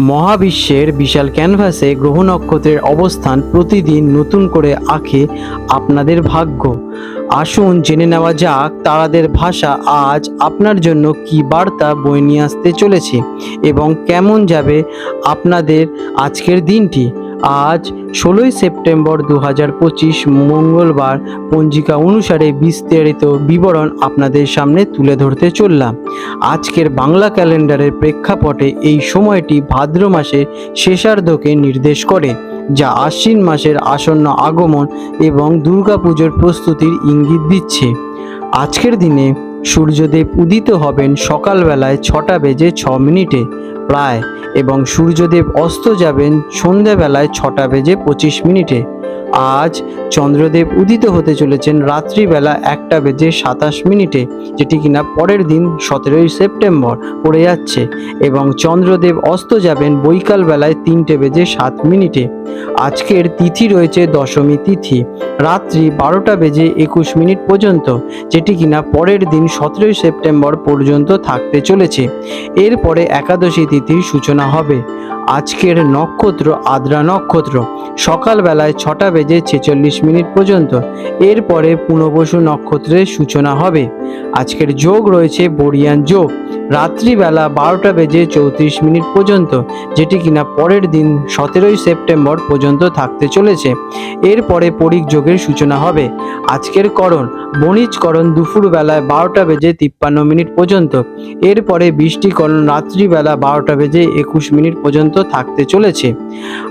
মহাবিশ্বের বিশাল ক্যানভাসে গ্রহ নক্ষত্রের অবস্থান প্রতিদিন নতুন করে আঁকে আপনাদের ভাগ্য। আসুন জেনে নেওয়া যাক তারাদের ভাষা আজ আপনার জন্য কি বার্তা বয়ে নিয়ে আসতে চলেছে এবং কেমন যাবে আপনাদের আজকের দিনটি। আজ ষোলোই সেপ্টেম্বর দু হাজার পঁচিশ মঙ্গলবার পঞ্জিকা অনুসারে বিস্তারিত বিবরণ আপনাদের সামনে তুলে ধরতে চললাম। আজকের বাংলা ক্যালেন্ডারের প্রেক্ষাপটে এই সময়টি ভাদ্র মাসের শেষার্ধকে নির্দেশ করে, যা আশ্বিন মাসের আসন্ন আগমন এবং দুর্গাপুজোর প্রস্তুতির ইঙ্গিত দিচ্ছে। আজকের দিনে সূর্যদেব উদিত হবেন সকালবেলায় ছটা বেজে ছ মিনিটে। প্রায় এবং সূর্যদেব অস্ত যাবেন সন্ধ্যাবেলায় ছটা বেজে পঁচিশ মিনিটে। আজ চন্দ্রদেব উদিত হতে চলেছেন রাত্রিবেলা একটা বেজে সাতাশ মিনিটে, যেটি কিনা পরের দিন সতেরোই সেপ্টেম্বর পড়ে যাচ্ছে এবং চন্দ্রদেব অস্ত যাবেন বৈকাল বেলায় তিনটে বেজে সাত মিনিটে। আজকের তিথি রয়েছে দশমী তিথি, রাত্রি বারোটা বেজে একুশ মিনিট পর্যন্ত, যেটি কিনা পরের দিন সতেরোই সেপ্টেম্বর পর্যন্ত থাকতে চলেছে। এরপরে একাদশী তিথির সূচনা হবে। আজকের নক্ষত্র আদ্রা নক্ষত্র, সকালবেলায় ছটা বেজে ছেচল্লিশ মিনিট পর্যন্ত। এরপরে পুনবসু নক্ষত্রের সূচনা হবে। আজকের যোগ রয়েছে বরিয়ান যোগ। রাত্রিবেলা বারোটা বেজে চৌত্রিশ মিনিট পর্যন্ত, যেটি কিনা পরের দিন সতেরোই সেপ্টেম্বর পর্যন্ত থাকতে চলেছে। এরপরে পরিক যোগের সূচনা হবে। আজকের করণ বণিজকরণ দুপুর বেলায় বারোটা বেজে তিপ্পান্ন মিনিট পর্যন্ত। এরপরে বৃষ্টিকরণ রাত্রিবেলা বারোটা বেজে একুশ মিনিট পর্যন্ত থাকতে চলেছে।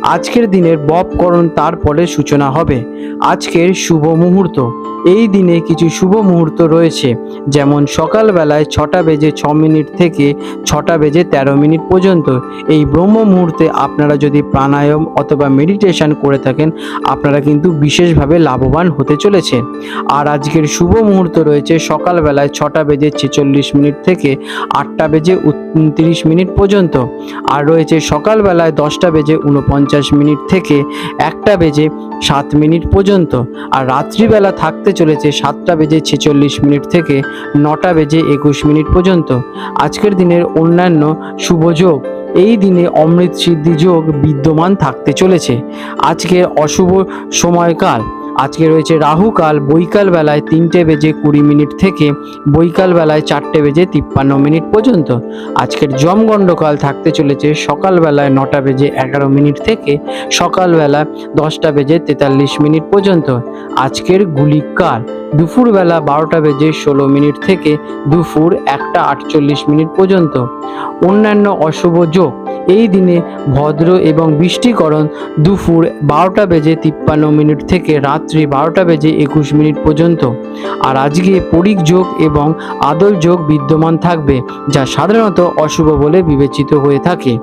আজকের দিনের বপকরণ তারপরে সূচনা হবে। আজকের শুভ মুহূর্ত। এই দিনে কিছু শুভ মুহূর্ত রয়েছে। যেমন সকালবেলায় ছটা বেজে ছ মিনিট থেকে ছটা বেজে তেরো মিনিট পর্যন্ত। এই ব্রহ্ম মুহূর্তে আপনারা যদি প্রাণায়াম অথবা মেডিটেশন করে থাকেন, আপনারা কিন্তু বিশেষভাবে লাভবান হতে চলেছে আর আজকের শুভ মুহূর্ত রয়েছে সকালবেলায় ছটা বেজে ছেচল্লিশ মিনিট থেকে আটটা বেজে উনত্রিশ মিনিট পর্যন্ত। আর রয়েছে সকালবেলায় দশটা বেজে উনপঞ্চাশ মিনিট থেকে একটা বেজে সাত মিনিট পর্যন্ত। আর রাত্রিবেলা থাকতে চলেছে সাতটা বেজে ছেচল্লিশ মিনিট থেকে নটা বেজে একুশ মিনিট পর্যন্ত। আজকের দিনের অন্যান্য শুভ যোগ। এই দিনে অমৃত সিদ্ধি যোগ বিদ্যমান থাকতে চলেছে। আজকে অশুভ সময়কাল। আজকে রয়েছে রাহুকাল বৈকাল বেলায় তিনটে বেজে কুড়ি মিনিট থেকে বৈকাল বেলায় চারটে বেজে তিপ্পান্ন মিনিট পর্যন্ত। আজকের জমগণ্ডকাল থাকতে চলেছে সকালবেলায় নটা বেজে এগারো মিনিট থেকে সকালবেলা দশটা বেজে তেতাল্লিশ মিনিট পর্যন্ত। আজকের গুলিকাল। দুপুরবেলা বারোটা বেজে ষোলো মিনিট থেকে দুপুর একটা আটচল্লিশ মিনিট পর্যন্ত। অন্যান্য অশুভ যোগ, এই দিনে ভদ্র এবং বৃষ্টিকরণ দুপুর বারোটা বেজে তিপ্পান্ন মিনিট থেকে রাত্রি বারোটা বেজে একুশ মিনিট পর্যন্ত। আর আজকে পরিক যোগ এবং আদল যোগ বিদ্যমান থাকবে, যা সাধারণত অশুভ বলে বিবেচিত হয়ে থাকে।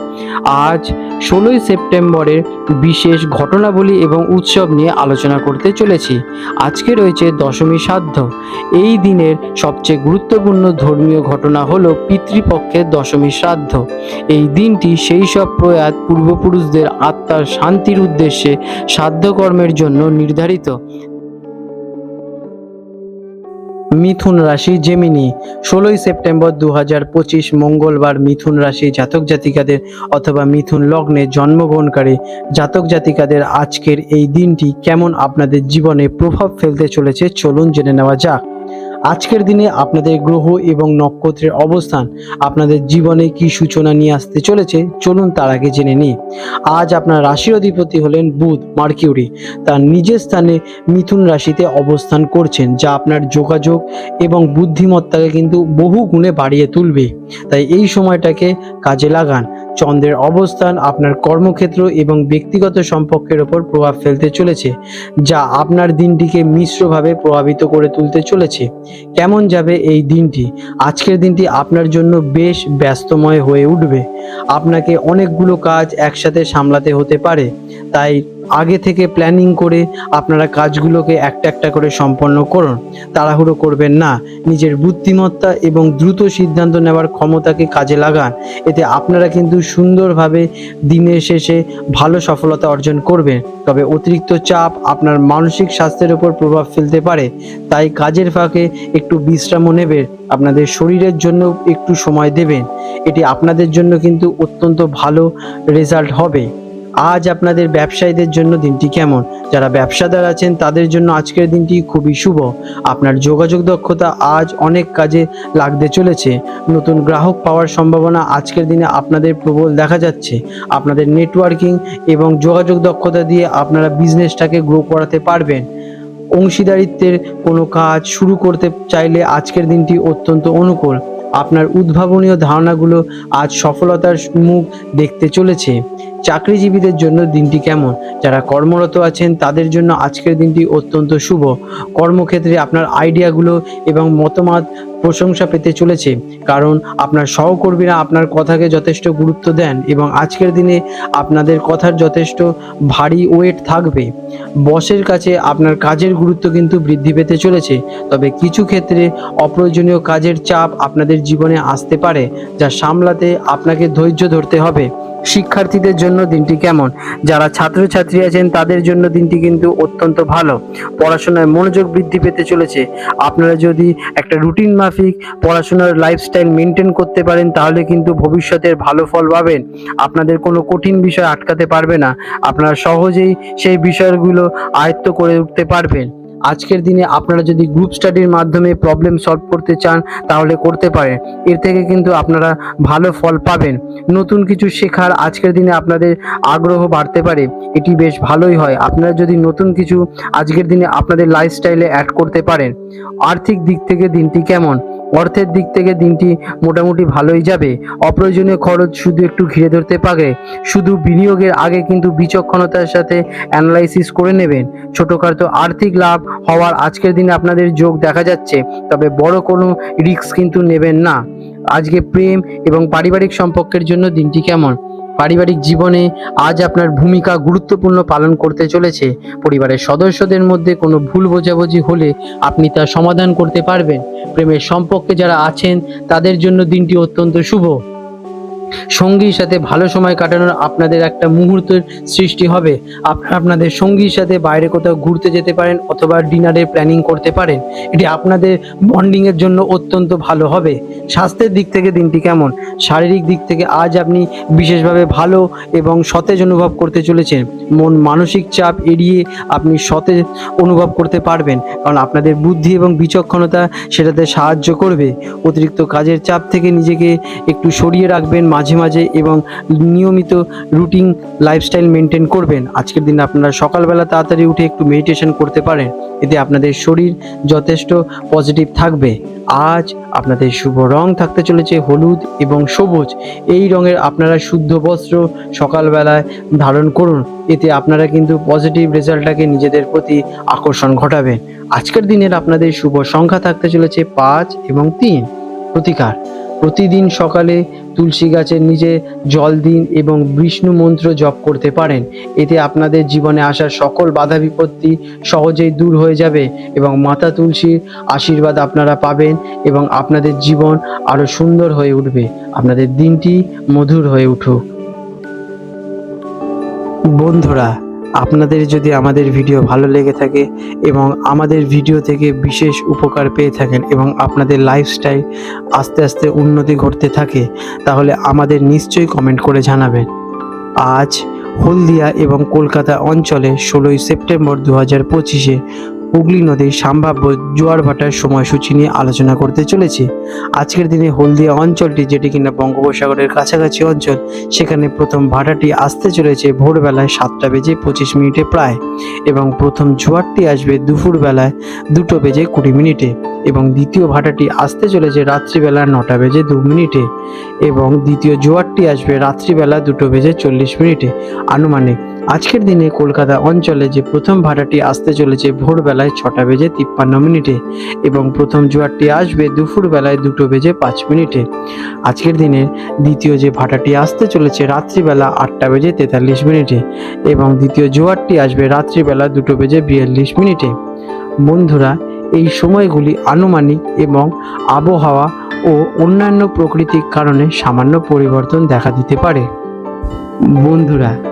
আজ ষোলোই সেপ্টেম্বরের বিশেষ ঘটনাবলী এবং উৎসব নিয়ে আলোচনা করতে চলেছি। আজকে রয়েছে দশমী সাধ্য। এই দিনের সবচেয়ে গুরুত্বপূর্ণ ধর্মীয় ঘটনা হল পিতৃপক্ষের দশমী শ্রাদ্ধ। এই দিনটি সেই সব প্রয়াত পূর্বপুরুষদের আত্মার শান্তির উদ্দেশ্যে শ্রাদ্ধকর্মের জন্য নির্ধারিত। মিথুন রাশি জেমিনি ষোলোই সেপ্টেম্বর দু পঁচিশ মঙ্গলবার মিথুন রাশি জাতক জাতিকাদের অথবা মিথুন লগ্নে জন্মগ্রহণকারী জাতক জাতিকাদের আজকের এই দিনটি কেমন আপনাদের জীবনে প্রভাব ফেলতে চলেছে চলুন জেনে নেওয়া যাক। আজকের দিনে আপনাদের গ্রহ এবং নক্ষত্রের অবস্থান, আপনাদের জীবনে কি সূচনা নিয়ে আসতে চলেছে, চলুন তার আগে জেনে নিই। আজ আপনার রাশির অধিপতি হলেন বুধ, মার্কিউরি। তার নিজের স্থানে মিথুন রাশিতে অবস্থান করছেন, যা আপনার যোগাযোগ এবং বুদ্ধিমত্তাকে কিন্তু বহু গুণে বাড়িয়ে তুলবে। তাই এই সময়টাকে কাজে লাগান। চন্দ্রের অবস্থান আপনার কর্মক্ষেত্র এবং ব্যক্তিগত সম্পর্কের ওপর প্রভাব ফেলতে চলেছে, যা আপনার দিনটিকে মিশ্রভাবে প্রভাবিত করে তুলতে চলেছে। কেমন যাবে এই দিনটি? আজকের দিনটি আপনার জন্য বেশ ব্যস্তময় হয়ে উঠবে। আপনাকে অনেকগুলো কাজ একসাথে সামলাতে হতে পারে, তাই আগে থেকে প্ল্যানিং করে আপনারা কাজগুলোকে একটা একটা করে সম্পন্ন করুন। তাড়াহুড়ো করবেন না। নিজের বুদ্ধিমত্তা এবং দ্রুত সিদ্ধান্ত নেওয়ার ক্ষমতাকে কাজে লাগান। এতে আপনারা কিন্তু সুন্দরভাবে দিনের শেষে ভালো সফলতা অর্জন করবেন। তবে অতিরিক্ত চাপ আপনার মানসিক স্বাস্থ্যের উপর প্রভাব ফেলতে পারে। তাই কাজের ফাঁকে একটু বিশ্রামও নেবেন। আপনাদের শরীরের জন্য একটু সময় দেবেন। এটি আপনাদের জন্য কিন্তু অত্যন্ত ভালো রেজাল্ট হবে। আজ আপনাদের ব্যবসায়ীদের জন্য দিনটি কেমন? যারা ব্যবসাদার আছেন, তাদের জন্য আজকের দিনটি খুবই শুভ। আপনার যোগাযোগ দক্ষতা আজ অনেক কাজে লাগতে চলেছে। নতুন গ্রাহক পাওয়ার সম্ভাবনা আজকের দিনে আপনাদের প্রবল দেখা যাচ্ছে। আপনাদের নেটওয়ার্কিং এবং যোগাযোগ দক্ষতা দিয়ে আপনারা বিজনেসটাকে গ্রো করাতে পারবেন। অংশীদারিত্বের কোনো কাজ শুরু করতে চাইলে আজকের দিনটি অত্যন্ত অনুকূল। আপনার উদ্ভাবনীয় ধারণাগুলো আজ সফলতার মুখ দেখতে চলেছে। চাকরিজীবীদের জন্য দিনটি কেমন? যারা কর্মরত আছেন, তাদের জন্য আজকের দিনটি অত্যন্ত শুভ। কর্মক্ষেত্রে আপনার আইডিয়াগুলো এবং মতামত প্রশংসা পেতে চলেছে। কারণ আপনার সহকর্মীরা আপনার কথাকে যথেষ্ট গুরুত্ব দেন এবং আজকের দিনে আপনাদের কথার যথেষ্ট ভারী ওয়েট থাকবে। বসের কাছে আপনার কাজের গুরুত্ব কিন্তু বৃদ্ধি পেতে চলেছে। তবে কিছু ক্ষেত্রে অপ্রয়োজনীয় কাজের চাপ আপনাদের জীবনে আসতে পারে, যা সামলাতে আপনাকে ধৈর্য ধরতে হবে। শিক্ষার্থীদের জন্য দিনটি কেমন? যারা ছাত্রছাত্রী আছেন, তাদের জন্য দিনটি কিন্তু অত্যন্ত ভালো। পড়াশোনায় মনোযোগ বৃদ্ধি পেতে চলেছে। আপনারা যদি একটা রুটিন মাফিক পড়াশোনার লাইফস্টাইল মেনটেন করতে পারেন, তাহলে কিন্তু ভবিষ্যতের ভালো ফল পাবেন। আপনাদের কোনো কঠিন বিষয় আটকাতে পারবে না। আপনারা সহজেই সেই বিষয়গুলো আয়ত্ত করে উঠতে পারবেন। আজকের দিনে আপনারা যদি গ্রুপ স্টাডির মাধ্যমে প্রবলেম সলভ করতে চান, তাহলে করতে পারেন। এর থেকে কিন্তু আপনারা ভালো ফল পাবেন। নতুন কিছু শেখার আজকের দিনে আপনাদের আগ্রহ বাড়তে পারে। এটি বেশ ভালোই হয়। আপনারা যদি নতুন কিছু আজকের দিনে আপনাদের লাইফস্টাইলে অ্যাড করতে পারেন, আর্থিক দিক থেকে দিনটি কেমন? অর্থের দিক থেকে দিনটি মোটামুটি ভালোই যাবে। অপ্রয়োজনীয় খরচ শুধু একটু ঘিরে ধরতে পারে। শুধু বিনিয়োগের আগে কিন্তু বিচক্ষণতার সাথে অ্যানালাইসিস করে নেবেন। ছোটোখাটো আর্থিক লাভ হওয়ার আজকের দিনে আপনাদের যোগ দেখা যাচ্ছে, তবে বড় কোনো রিস্ক কিন্তু নেবেন না। আজকে প্রেম এবং পারিবারিক সম্পর্কের জন্য দিনটি কেমন? পারিবারিক জীবনে আজ আপনার ভূমিকা গুরুত্বপূর্ণ পালন করতে চলেছে। পরিবারের সদস্যদের মধ্যে কোনো ভুল বোঝাবুঝি হলে আপনি তা সমাধান করতে পারবেন। প্রেমের সম্পর্কে যারা আছেন, তাদের জন্য দিনটি অত্যন্ত শুভ। সঙ্গীর সাথে ভালো সময় কাটানোর আপনাদের একটা মুহূর্তের সৃষ্টি হবে। আপনাদের সঙ্গীর সাথে বাইরে কোথাও ঘুরতে যেতে পারেন অথবা ডিনারের প্ল্যানিং করতে পারেন। এটি আপনাদের বন্ডিংয়ের জন্য অত্যন্ত ভালো হবে। স্বাস্থ্যের দিক থেকে দিনটি কেমন? শারীরিক দিক থেকে আজ আপনি বিশেষভাবে ভালো এবং সতেজ অনুভব করতে চলেছেন। মন মানসিক চাপ এড়িয়ে আপনি সতেজ অনুভব করতে পারবেন। কারণ আপনাদের বুদ্ধি এবং বিচক্ষণতা সেটাতে সাহায্য করবে। অতিরিক্ত কাজের চাপ থেকে নিজেকে একটু সরিয়ে রাখবেন মাঝে মাঝে এবং নিয়মিত রুটিন লাইফস্টাইল মেনটেন করবেন। আজকের দিনে আপনারা সকালবেলা তাড়াতাড়ি উঠে একটু মেডিটেশন করতে পারেন। এতে আপনাদের শরীর যথেষ্ট পজিটিভ থাকবে। আজ আপনাদের শুভ রং থাকতে চলেছে, হলুদ এবং সবুজ। এই রঙের আপনারা শুদ্ধ বস্ত্র সকালবেলায় ধারণ করুন। এতে আপনারা কিন্তু পজিটিভ রেজাল্টটাকে নিজেদের প্রতি আকর্ষণ ঘটাবেন। আজকের দিনের আপনাদের শুভ সংখ্যা থাকতে চলেছে পাঁচ এবং তিন। প্রতিকার। প্রতিদিন সকালে তুলসী গাছের নিচে জল দিন এবং বিষ্ণু মন্ত্র জপ করতে পারেন। এতে আপনাদের জীবনে আসা সকল বাধা বিপত্তি সহজেই দূর হয়ে যাবে এবং মাতা তুলসীর আশীর্বাদ আপনারা পাবেন এবং আপনাদের জীবন আরও সুন্দর হয়ে উঠবে। আপনাদের দিনটি মধুর হয়ে উঠুক। বন্ধুরা আপনাদের যদি আমাদের ভিডিও ভালো লেগে থাকে এবং আমাদের ভিডিও থেকে বিশেষ উপকার পেয়ে থাকেন এবং আপনাদের লাইফস্টাইল আস্তে আস্তে উন্নতি ঘটতে থাকে, তাহলে আমাদের নিশ্চয়ই কমেন্ট করে জানাবেন। আজ হলদিয়া এবং কলকাতা অঞ্চলে ষোলোই সেপ্টেম্বর দু হাজার পঁচিশে হুগলি নদীর সম্ভাব্য জোয়ার ভাটার সময়সূচি নিয়ে আলোচনা করতে চলেছি। আজকের দিনে হলদিয়া অঞ্চলটি, যেটি কিনা বঙ্গোপসাগরের কাছাকাছি অঞ্চল, সেখানে প্রথম ভাটাটি আসতে চলেছে ভোরবেলায় সাতটা বেজে পঁচিশ মিনিটে প্রায় এবং প্রথম জোয়ারটি আসবে দুপুরবেলায় দুটো বেজে কুড়ি মিনিটে এবং দ্বিতীয় ভাটাটি আসতে চলেছে রাত্রিবেলা নটা বেজে দু মিনিটে এবং দ্বিতীয় জোয়ারটি আসবে রাত্রিবেলা দুটো বেজে চল্লিশ মিনিটে। আনুমানিক আজকের দিনে কলকাতা অঞ্চলে যে প্রথম ভাটাটি আসতে চলেছে ভোরবেলায় ছটা বেজে তিপ্পান্ন মিনিটে এবং প্রথম জোয়ারটি আসবে দুপুরবেলায় দুটো বেজে পাঁচ মিনিটে। আজকের দিনে দ্বিতীয় যে ভাটাটি আসতে চলেছে রাত্রিবেলা আটটা বেজে তেতাল্লিশ মিনিটে এবং দ্বিতীয় জোয়ারটি আসবে রাত্রিবেলা দুটো বেজে বিয়াল্লিশ মিনিটে। বন্ধুরা, এই সময়গুলি আনুমানিক এবং আবহাওয়া ও অন্যান্য প্রাকৃতিক কারণে সামান্য পরিবর্তন দেখা দিতে পারে। বন্ধুরা